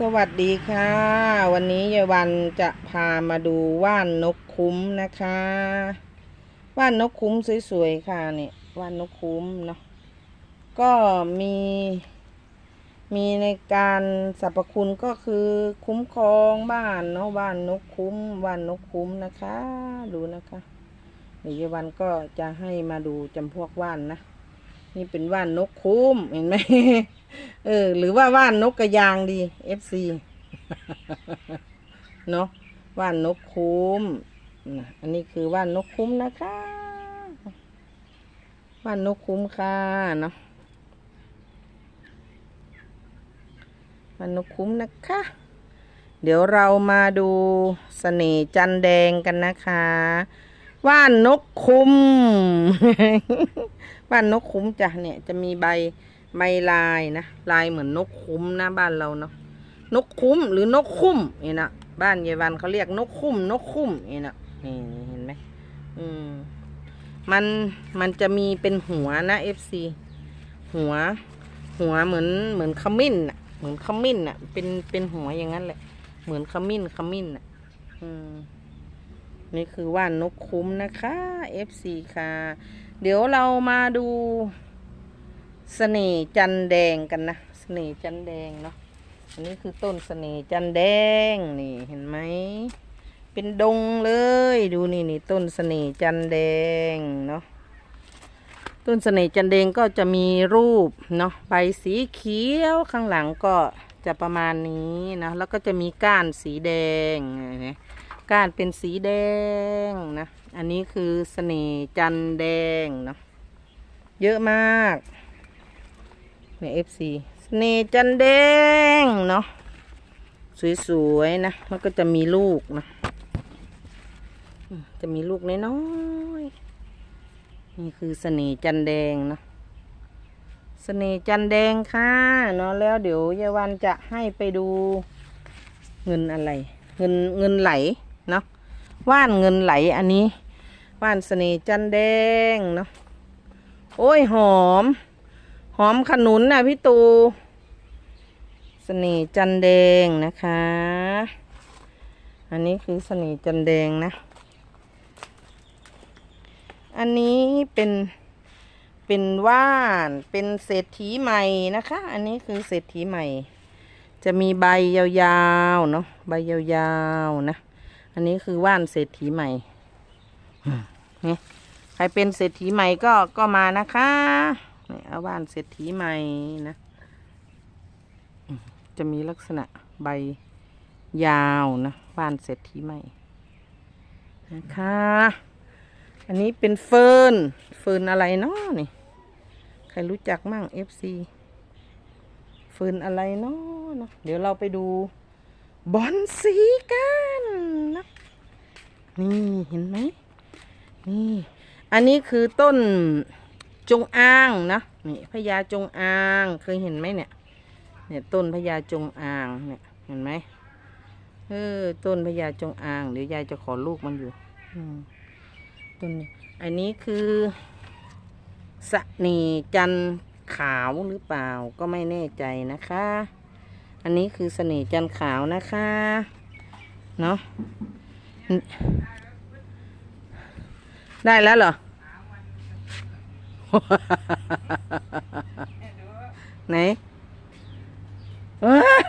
สวัสดีค่ะ วันนี้ยายวันจะพามาดูว่านนกคุ้มนะคะ ว่านนกคุ้มสวยๆค่ะเนี่ยว่านนกคุ้มเนาะก็มี มีในการสรรพคุณก็คือคุ้มครองบ้านเนาะว่านนกคุ้มว่านนกคุ้มนะคะ ดูนะคะเดี๋ยวยายวันก็จะให้มาดูจำพวกว่านนะ นี่เป็นว่านนกคุ้มเห็นไหมเออ หรือว่าว่านนกกระยางดี FC เนาะว่านนกคุ้มอันนี้คือว่านนกคุ้มนะคะว่านนกคุ้มค่ะเนาะว่านนกคุ้มนะคะ เดี๋ยวเรามาดูเสน่ห์จันแดงกันนะคะ ว่านนกคุ้มบ้านนกคุ้มจ้ะเนี่ยจะมีใบใบลายนะลายเหมือนนกคุ้มนะบ้านเราเนาะนกคุ้มหรือนกคุ้มนี่นะบ้านยายวันเขาเรียกนกคุ้มนกคุ้มนี่นะนี่นี่เห็นไหมอืมมันมันจะมีเป็นหัวนะเอฟซีหัว หัวเหมือนเหมือนขมิ้นอะ เหมือนขมิ้นอะ เป็นเป็นหัวอย่างนั้นแหละ เหมือนขมิ้นขมิ้นอะ อืม นี่คือว่านนกคุ้มนะคะ FC ค่ะ เดี๋ยวเรามาดูเสน่ห์จันแดงกันนะเสน่ห์จันแดงเนาะอันนี้คือต้นเสน่ห์จันแดงนี่เห็นไหมเป็นดงเลยดูนี่นี่ต้นเสน่ห์จันแดงเนาะต้นเสน่ห์จันแดงก็จะมีรูปเนาะใบสีเขียวข้างหลังก็จะประมาณนี้นะแล้วก็จะมีก้านสีแดงนไหม ก้านเป็นสีแดงนะ อันนี้คือเสน่ห์จันแดงเนาะ เยอะมากเนี่ยเอฟซีเสน่ห์จันแดงเนาะ สวยๆนะ มันก็จะมีลูกนะ จะมีลูกน้อยๆ นี่คือเสน่ห์จันแดงเนาะเสน่ห์จันแดงค่ะเนาะ แล้วเดี๋ยวยายวันจะให้ไปดูเงินอะไร เงินเงินไหล ว่านเงินไหลอันนี้ว่านเสน่ห์จันแดงเนาะโอ้ยหอม หอมขนุนนะพี่ตูเสน่ห์จันแดงนะคะ อันนี้คือเสน่ห์จันแดงนะ อันนี้เป็นเป็นว่านเป็นเศรษฐีใหม่นะคะ อันนี้คือเศรษฐีใหม่ จะมีใบยาวๆเนาะใบยาวๆนะ อันนี้คือว่านเศรษฐีใหม่นี่ใครเป็นเศรษฐีใหม่ก็ก็มานะคะนี่เอาว่านเศรษฐีใหม่นะอืมจะมีลักษณะใบยาวนะว่านเศรษฐีใหม่นะคะ อันนี้เป็นเฟิร์นเฟิร์นอะไรเนาะนี่ ใครรู้จักมั่ง FC เฟิร์นอะไรเนาะเนาะเดี๋ยวเราไปดู บอนสีกันนะนี่เห็นไหมนี่อันนี้คือต้นจงอางนะนี่พญาจงอางเคยเห็นไหมเนี่ยเนี่ยต้นพญาจงอางเนี่ยเห็นไหมเออต้นพญาจงอางเดี๋ยวยายจะขอลูกมันอยู่ต้นนี้อันนี้คือสะนีจันขาวหรือเปล่าก็ไม่แน่ใจนะคะ อันนี้คือเสน่ห์จันทร์ขาวนะคะ เนาะได้แล้วเหรอ ไหนเออ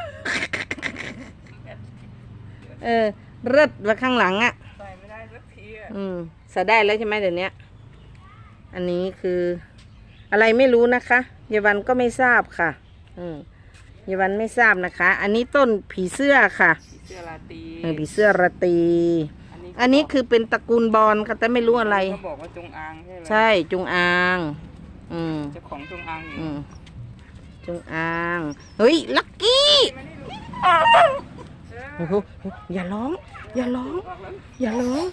เออเลิศไว้ข้างหลังอะ่ะใส่ไม่ได้สักทีอะอืมใส่ได้แล้วใช่ไหมเดี๋ยวนี้อันนี้คือ อะไรไม่รู้นะคะยายวันก็ไม่ทราบค่ะ อืม ยายวันไม่ทราบนะคะ อันนี้ต้นผีเสื้อค่ะผีเสื้อราตรีเออผีเสื้อระตรีอันนี้คือเป็นตระกูลบอลค่ะแต่ไม่รู้อะไรเขาบอกว่าจงอางใช่ไหมใช่จงอาง อืมเจ้าของจงอางอยู่อืมจงอาง เฮ้ย ลักกี้โอ้โหอย่าร้อง อย่าร้อง อย่าร้อง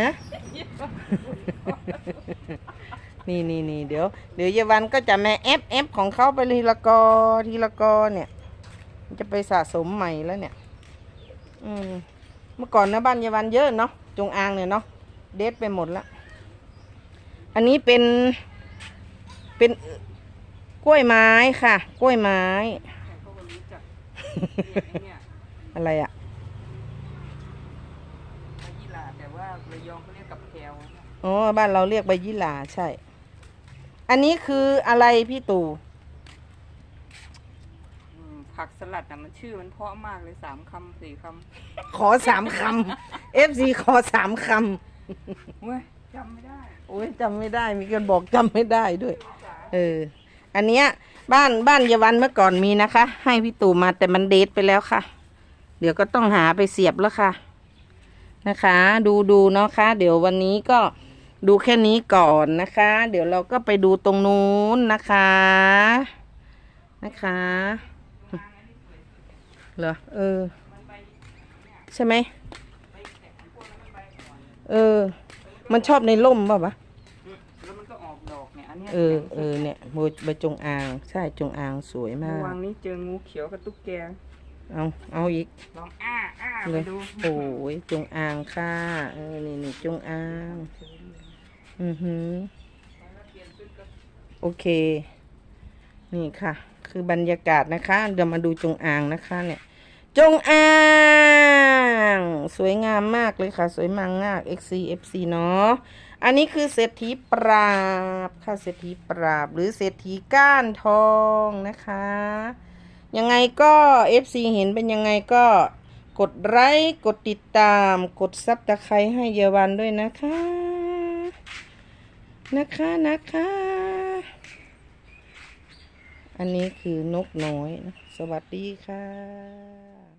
ฮะ นี่นี่นี่เดี๋ยวเดี๋ยวเยาวันก็จะแม่เอฟเอฟของเขาไปทีละกอทีละกอเนี่ย มันจะไปสะสมใหม่แล้วเนี่ย อืมเมื่อก่อนนะบ้านเยาวันเยอะเนาะจงอางเนี่ยเนาะเด็ดไปหมดแล้วอันนี้เป็นเป็นกล้วยไม้ค่ะ กล้วยไม้เขาก็รู้จักเนี่ยไอ้เนี่ยอะไรอะใบยี่หร่าแต่ว่าระยองเขาเรียกกับแพรวนะอ๋อบ้านเราเรียกใบยี่หร่าใช่ อันนี้คืออะไรพี่ตู่อืมผักสลัดนะมันชื่อมันเพราะมากเลยสามคำสี่คขอสามคำ FC ขอสามคำเว้ยจำไม่ได้ำโอ้ยจำไม่ได้มีคนบอกจำไม่ได้ด้วย เออ อันเนี้ย บ้านบ้านเยาวันเมื่อก่อนมีนะคะ ให้พี่ตู่มาแต่มันเดทไปแล้วค่ะ เดี๋ยวก็ต้องหาไปเสียบแล้วค่ะ นะคะ ดูดูเนาะคะ เดี๋ยววันนี้ก็ ดูแค่นี้ก่อนนะคะ เดี๋ยวเราก็ไปดูตรงนู้นนะคะ นะคะเหรอเออ ใช่ไหมเออ มันชอบในร่มเปล่าวะอืมแล้วมันก็ออกดอกเนี่ยอันเนี้ยเออเออเนี่ยโบใบจงอาง ใช่จงอางสวยมาเมื่กอวานนี้เจองูเขียวกับตุ๊กแกเอาเอาอีกลองอ้าอ้าเลไปยดูโอ้ยจงอางค่ะเออนี่นี่จงอาง อือหือโอเค นี่ค่ะ คือบรรยากาศนะคะ เดี๋ยวมาดูจงอางนะคะ เนี่ย จงอาง สวยงามมากเลยค่ะ สวยมากมาก XC FC เนาะ อันนี้คือเศรษฐีปราบค่ะ เศรษฐีปราบ หรือเศรษฐีก้านทองนะคะ ยังไงก็ FC เห็นเป็นยังไงก็กดไลค์ กดติดตาม กดซับตะไคร้ให้เยาวันด้วยนะคะ นะคะนะคะ อันนี้คือนกน้อยนะสวัสดีค่ะ